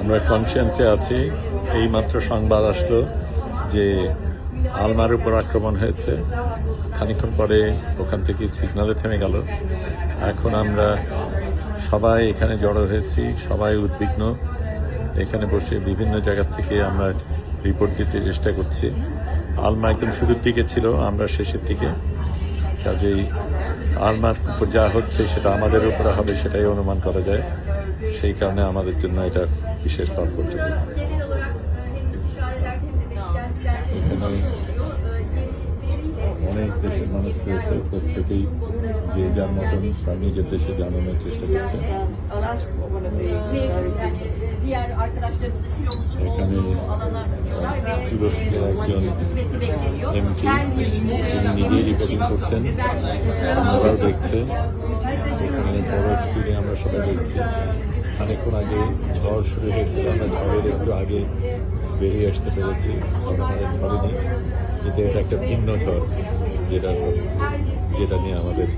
আমরা কনসিয়েন্সে আছি। এই মাত্র সংবাদ আসলো যে আলমার উপর আক্রমণ হয়েছে। খানিকক্ষণ পরে ওখান থেকে সিগনালে থেমে গেল। এখন আমরা সবাই এখানে জড়ো হয়েছি, সবাই উদ্বিগ্ন। এখানে বসে বিভিন্ন জায়গা থেকে আমরা রিপোর্ট দিতে চেষ্টা করছি। আলমা একদম শুরুর দিকে ছিল, আমরা শেষের দিকে। কাজেই আলমার উপর যা হচ্ছে সেটা আমাদের উপরে হবে, সেটাই অনুমান করা যায়। সেই কারণে আমাদের জন্য এটা বিশেষ তাৎপর্য অনেক দেশের মানুষ রয়েছে, প্রত্যেকেই যে যার মতন তার নিজের দেশে জানানোর চেষ্টা করছে। এখানে তুরস্কের একজন এমপি, তিনি রিপোর্টিং করছেন। আমরাও দেখছে এখানে আমরা সবাই দেখছি। খানিকক্ষণ আগে ঝড় শুরু হয়েছিল, আমরা ঝড়ের একটু আগে বেরিয়ে আসতে পেরেছি, ঝড় আমাদের ধরেনি, কিন্তু এটা একটা ভিন্ন ঝড় যেটা যেটা নিয়ে আমাদের